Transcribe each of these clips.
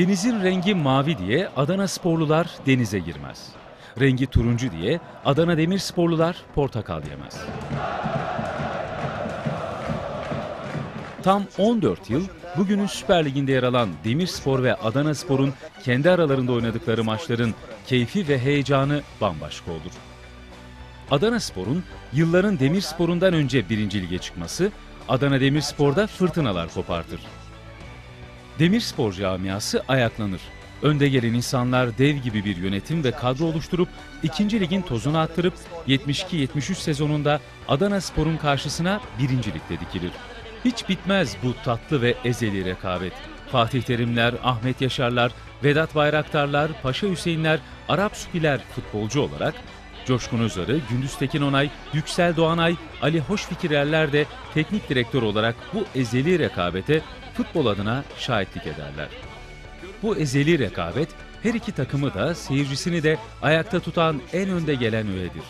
Denizin rengi mavi diye Adana sporlular denize girmez. Rengi turuncu diye Adana Demirsporlular portakal yemez. Tam 14 yıl bugünün Süper Lig'inde yer alan Demirspor ve Adana Spor'un kendi aralarında oynadıkları maçların keyfi ve heyecanı bambaşka olur. Adana Spor'un yılların Demirspor'undan önce birinci lige çıkması Adana Demirspor'da fırtınalar kopartır. Demirspor camiası ayaklanır. Önde gelen insanlar dev gibi bir yönetim ve kadro oluşturup ikinci ligin tozunu attırıp 72-73 sezonunda Adana Spor'un karşısına birincilikte dikilir. Hiç bitmez bu tatlı ve ezeli rekabet. Fatih Terimler, Ahmet Yaşarlar, Vedat Bayraktarlar, Paşa Hüseyinler, Arap Supiler futbolcu olarak Coşkun Özarı, Gündüz Tekin Onay, Yüksel Doğanay, Ali Hoşfikirerler de teknik direktör olarak bu ezeli rekabete futbol adına şahitlik ederler. Bu ezeli rekabet her iki takımı da seyircisini de ayakta tutan en önde gelen öğedir.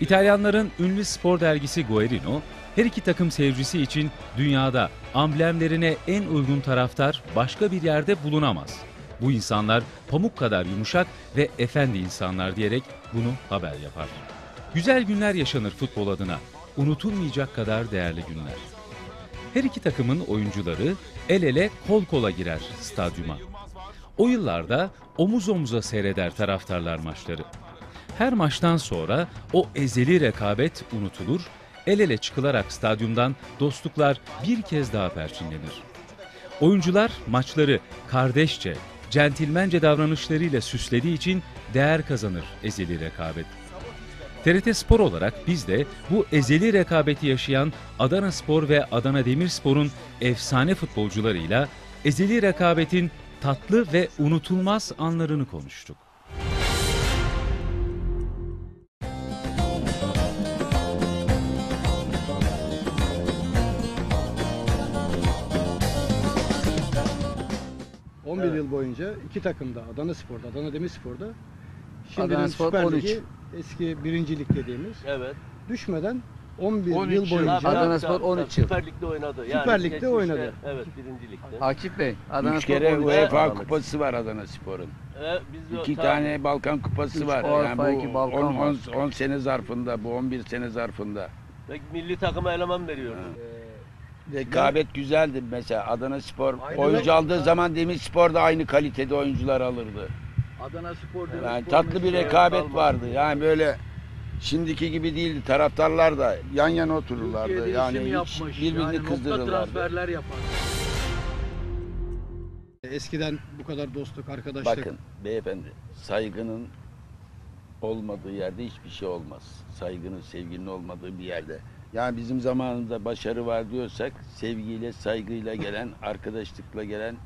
İtalyanların ünlü spor dergisi Guerino, her iki takım seyircisi için dünyada amblemlerine en uygun taraftar başka bir yerde bulunamaz. Bu insanlar pamuk kadar yumuşak ve efendi insanlar diyerek bunu haber yapar. Güzel günler yaşanır futbol adına. Unutulmayacak kadar değerli günler. Her iki takımın oyuncuları el ele kol kola girer stadyuma. O yıllarda omuz omuza seyreder taraftarlar maçları. Her maçtan sonra o ezeli rekabet unutulur, el ele çıkılarak stadyumdan dostluklar bir kez daha perçinlenir. Oyuncular maçları kardeşçe, centilmence davranışlarıyla süslediği için değer kazanır ezeli rekabet. TRT Spor olarak biz de bu ezeli rekabeti yaşayan Adana Spor ve Adana Demirspor'un efsane futbolcularıyla ezeli rekabetin tatlı ve unutulmaz anlarını konuştuk. Evet. 11 yıl boyunca iki takımda Adana Spor'da, Adana Demirspor'da Adana Spor Süper 13. Eski birinci lig dediğimiz Evet. düşmeden 11 13 yıl boyunca Adana Adana Spor 13 yıl. Süper Lig'de oynadı. Yani Süper Lig'de geçmişte, oynadı. Evet, birinci ligde. Akif Bey, Adana Üç Spor kere 13. UEFA kupası var Adana Spor'un. Evet, biz de İki ta- tane Balkan kupası Üç var. Avrupa, Yani iki bu Balkan 10, var. 10, 10 sene zarfında, bu 11 sene zarfında. ve milli takıma eleman veriyordu. Rekabet güzeldi mesela Adana Spor. Aynı oyuncu aldığı zaman Demirspor da aynı kalitede oyuncular alırdı. Adana Spor Yani tatlı bir rekabet vardı. Yani böyle şimdiki gibi değildi. Taraftarlar da yan yana otururlardı. Yani hiç birbirini kızdırırlardı. yapar. eskiden bu kadar dostluk, arkadaşlık Bakın beyefendi saygının olmadığı yerde hiçbir şey olmaz. Saygının, sevginin olmadığı bir yerde. Yani bizim zamanımızda başarı var diyorsak sevgiyle, saygıyla gelen, arkadaşlıkla gelen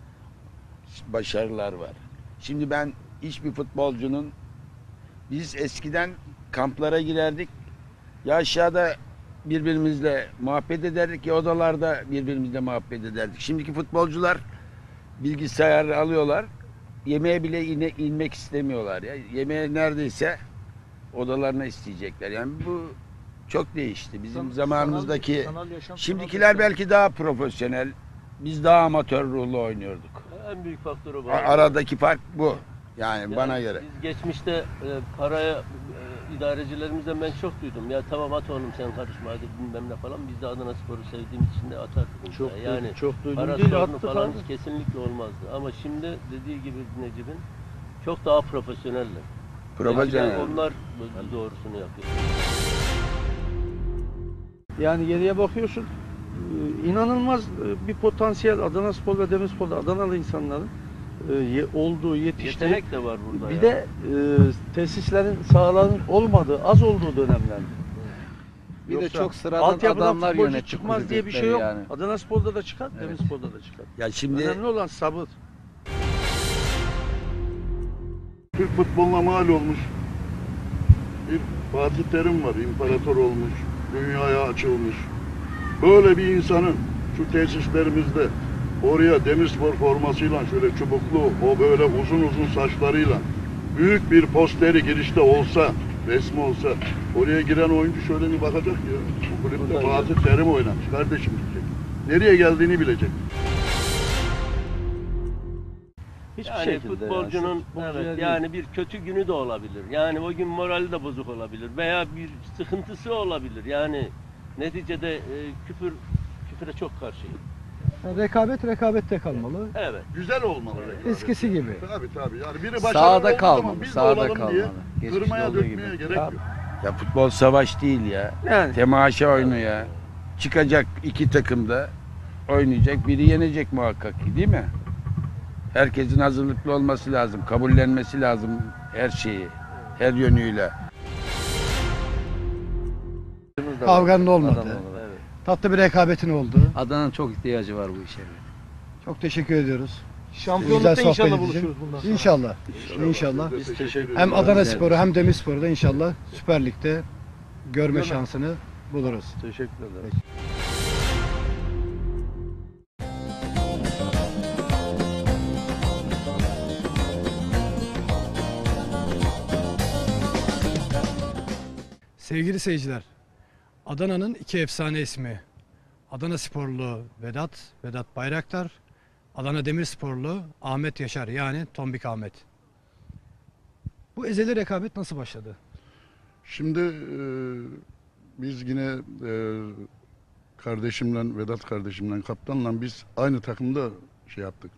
başarılar var. Şimdi ben hiçbir futbolcunun biz eskiden kamplara girerdik. Ya aşağıda birbirimizle muhabbet ederdik ya odalarda birbirimizle muhabbet ederdik. Şimdiki futbolcular bilgisayar alıyorlar. Yemeğe bile ine, inmek istemiyorlar ya. Yemeğe neredeyse odalarına isteyecekler. Yani bu çok değişti. Bizim zamanımızdaki şimdikiler belki daha profesyonel. Biz daha amatör ruhlu oynuyorduk. En büyük faktörü bu. Aradaki fark bu. Yani, Yani bana göre. Biz geçmişte e, paraya e, idarecilerimizden ben çok duydum. Ya tamam at oğlum sen karışma hadi bilmem ne falan. Biz de Adana Spor'u sevdiğimiz için de atardık. çok mesela. yani çok duydum para değil attı falan falan. kesinlikle olmazdı. Ama şimdi dediği gibi Necip'in çok daha profesyoneller. Profesyonel. Onlar doğrusunu yapıyor. Yani geriye bakıyorsun e, inanılmaz e, bir potansiyel Adana Spor ve Demirspor'da Adanalı insanların e, olduğu, yetiştiği. Yetenek de var burada Bir ya. de e, tesislerin, sahaların olmadığı, az olduğu dönemler. Bir de Yoksa çok sıradan altyapıdan adamlar futbolcu yönetti çıkmaz diye bir şey yok. kulüpleri yani. Adana Spor'da da çıkar, Evet. Demirspor'da da çıkar. Ya şimdi Önemli olan sabır. Türk futboluna mal olmuş bir Fatih Terim var, imparator olmuş, dünyaya açılmış. Böyle bir insanın şu tesislerimizde oraya Demirspor formasıyla şöyle çubuklu, o böyle uzun uzun saçlarıyla büyük bir posteri girişte olsa, resmi olsa oraya giren oyuncu şöyle bir bakacak ya. Bu kulüpte Fatih Terim oynamış kardeşim diyecek. Nereye geldiğini bilecek. Hiçbir Yani şekilde futbolcunun yani. Futbolcuya evet, değil. yani bir kötü günü de olabilir. Yani o gün morali de bozuk olabilir veya bir sıkıntısı olabilir. Yani neticede e, küfür küfüre çok karşıyım. Yani rekabet rekabette kalmalı. Evet. Güzel olmalı. rekabet. Eskisi gibi. Tabii tabii. Yani biri başarılı Sağda olduğu zaman kalmalı, biz de sağda olalım kalmalı. diye Geçmişte kırmaya olduğu dökmeye gibi. gerek Tabii. yok. Ya futbol savaş değil ya. Yani Temaşa oyunu ya. Çıkacak iki takım da oynayacak. Biri yenecek muhakkak ki değil mi? Herkesin hazırlıklı olması lazım. Kabullenmesi lazım her şeyi. Her yönüyle. Kavganın olmadı. Tatlı bir rekabetin oldu. Adana'nın çok ihtiyacı var bu işe. Çok teşekkür ediyoruz. Şampiyonlukta sohbet inşallah edeceğim. buluşuruz bundan sonra. İnşallah. İnşallah. Biz teşekkür Hem ederiz. Adana Sporu hem Demirspor'u da inşallah Süper Lig'de görme şansını buluruz. Teşekkür ederim. Sevgili seyirciler, Adana'nın iki efsane ismi. Adana Sporlu Vedat, Vedat Bayraktar, Adana Demirsporlu Ahmet Yaşar yani Tombik Ahmet. Bu ezeli rekabet nasıl başladı? Şimdi e, biz yine e, kardeşimle, Vedat kardeşimle, kaptanla biz aynı takımda şey yaptık.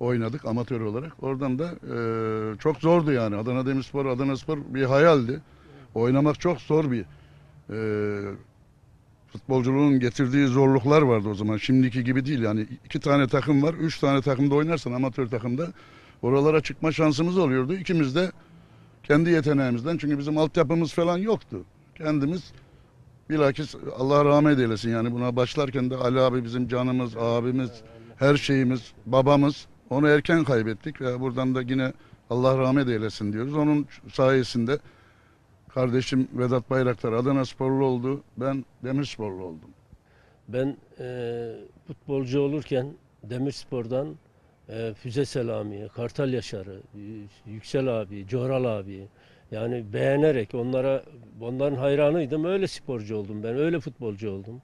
Oynadık amatör olarak. Oradan da e, çok zordu yani. Adana Demirspor, Adana Spor bir hayaldi. Oynamak çok zor bir e, futbolculuğun getirdiği zorluklar vardı o zaman. Şimdiki gibi değil yani. iki tane takım var. Üç tane takımda oynarsan amatör takımda oralara çıkma şansımız oluyordu. İkimiz de kendi yeteneğimizden çünkü bizim altyapımız falan yoktu. Kendimiz bilakis Allah rahmet eylesin yani buna başlarken de Ali abi bizim canımız, abimiz, her şeyimiz, babamız. Onu erken kaybettik ve buradan da yine Allah rahmet eylesin diyoruz. Onun sayesinde kardeşim Vedat Bayraktar Adana sporlu oldu. Ben Demirsporlu oldum. Ben e, futbolcu olurken Demirspor'dan e, Füze Selami'ye, Kartal Yaşar'ı, Yüksel abi, Coral abi yani beğenerek onlara onların hayranıydım. Öyle sporcu oldum ben. Öyle futbolcu oldum.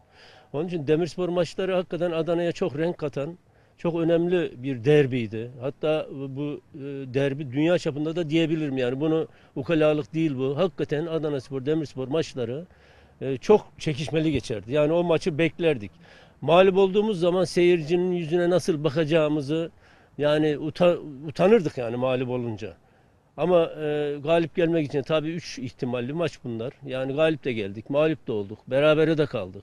Onun için Demirspor maçları hakikaten Adana'ya çok renk katan çok önemli bir derbiydi. Hatta bu e, derbi dünya çapında da diyebilirim yani. Bunu ukalalık değil bu. Hakikaten Adanaspor, Demirspor maçları e, çok çekişmeli geçerdi. Yani o maçı beklerdik. Mağlup olduğumuz zaman seyircinin yüzüne nasıl bakacağımızı yani uta- utanırdık yani mağlup olunca. Ama e, galip gelmek için tabii üç ihtimalli maç bunlar. Yani galip de geldik, mağlup da olduk, berabere de kaldık.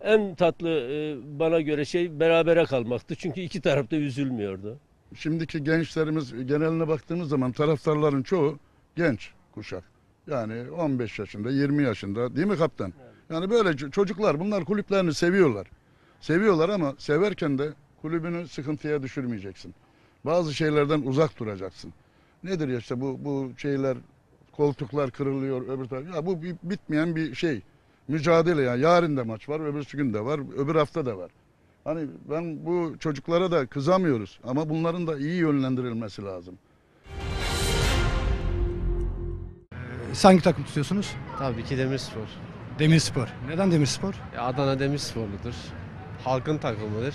En tatlı e, bana göre şey berabere kalmaktı. Çünkü iki taraf da üzülmüyordu. Şimdiki gençlerimiz geneline baktığımız zaman taraftarların çoğu genç kuşak. Yani 15 yaşında, 20 yaşında değil mi kaptan? Yani böyle çocuklar bunlar kulüplerini seviyorlar. Seviyorlar ama severken de kulübünü sıkıntıya düşürmeyeceksin. Bazı şeylerden uzak duracaksın. Nedir ya işte bu bu şeyler koltuklar kırılıyor öbür taraf. Ya bu bir, bitmeyen bir şey. Mücadele ya. Yarın da maç var, öbürsü gün de var, öbür hafta da var. Hani ben bu çocuklara da kızamıyoruz ama bunların da iyi yönlendirilmesi lazım. Siz hangi takım tutuyorsunuz? Tabii ki Demirspor. Demirspor. Neden Demirspor? Ya Adana Demirsporludur. Halkın takımıdır.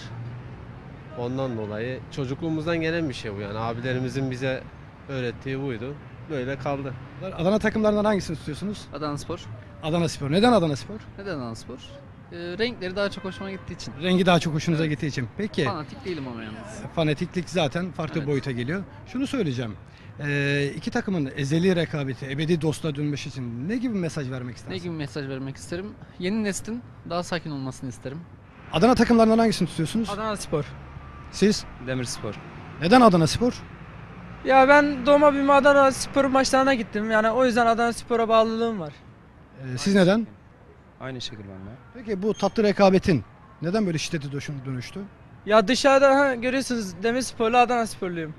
Ondan dolayı çocukluğumuzdan gelen bir şey bu yani. Abilerimizin bize öğrettiği buydu. Böyle kaldı. Adana takımlarından hangisini tutuyorsunuz? Adana Spor. Adana Spor. Neden Adana Spor? Neden Adana Spor? Ee, renkleri daha çok hoşuma gittiği için. Rengi daha çok hoşunuza gittiği için. Peki. Fanatik değilim ama yalnız. Fanatiklik zaten farklı Evet. boyuta geliyor. Şunu söyleyeceğim. Ee, iki takımın ezeli rekabeti, ebedi dostluğa dönmesi için ne gibi mesaj vermek Ne gibi mesaj vermek isterim? Yeni neslin daha sakin olmasını isterim. Adana takımlarından hangisini tutuyorsunuz? Adana Spor. Siz? Demirspor. Neden Adana Spor? Ya ben doğma büyüme Adana Spor maçlarına gittim. Yani o yüzden Adana Spor'a bağlılığım var. Ee, siz neden? Aynı şekilde ben de. Peki bu tatlı rekabetin neden böyle şiddete dönüşü- dönüştü? Ya dışarıda ha, görüyorsunuz Demirspor'la Adana Sporluyum.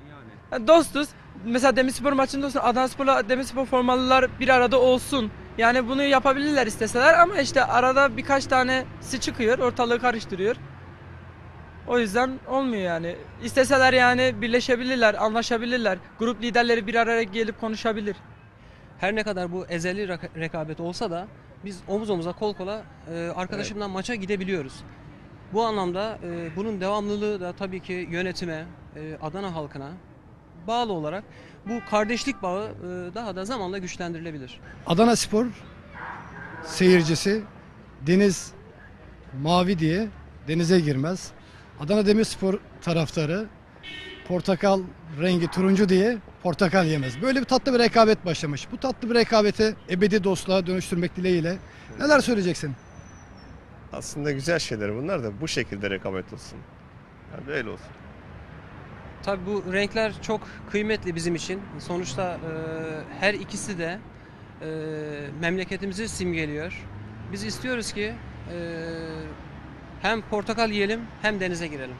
Ya dostuz. Mesela Demirspor maçında olsun Adana Spor'la Demirspor formalılar bir arada olsun. Yani bunu yapabilirler isteseler ama işte arada birkaç tanesi çıkıyor, ortalığı karıştırıyor. O yüzden olmuyor yani. İsteseler yani birleşebilirler, anlaşabilirler. Grup liderleri bir araya gelip konuşabilir. Her ne kadar bu ezeli reka- rekabet olsa da biz omuz omuza kol kola e, arkadaşımdan maça gidebiliyoruz. Bu anlamda e, bunun devamlılığı da tabii ki yönetime, e, Adana halkına bağlı olarak bu kardeşlik bağı e, daha da zamanla güçlendirilebilir. Adana Spor seyircisi deniz mavi diye denize girmez. Adana Demirspor taraftarı portakal rengi turuncu diye portakal yemez. Böyle bir tatlı bir rekabet başlamış. Bu tatlı bir rekabeti ebedi dostluğa dönüştürmek dileğiyle neler söyleyeceksin? Aslında güzel şeyler bunlar da bu şekilde rekabet olsun. Yani böyle olsun. Tabii bu renkler çok kıymetli bizim için. Sonuçta e, her ikisi de e, memleketimizi simgeliyor. Biz istiyoruz ki e, hem portakal yiyelim hem denize girelim.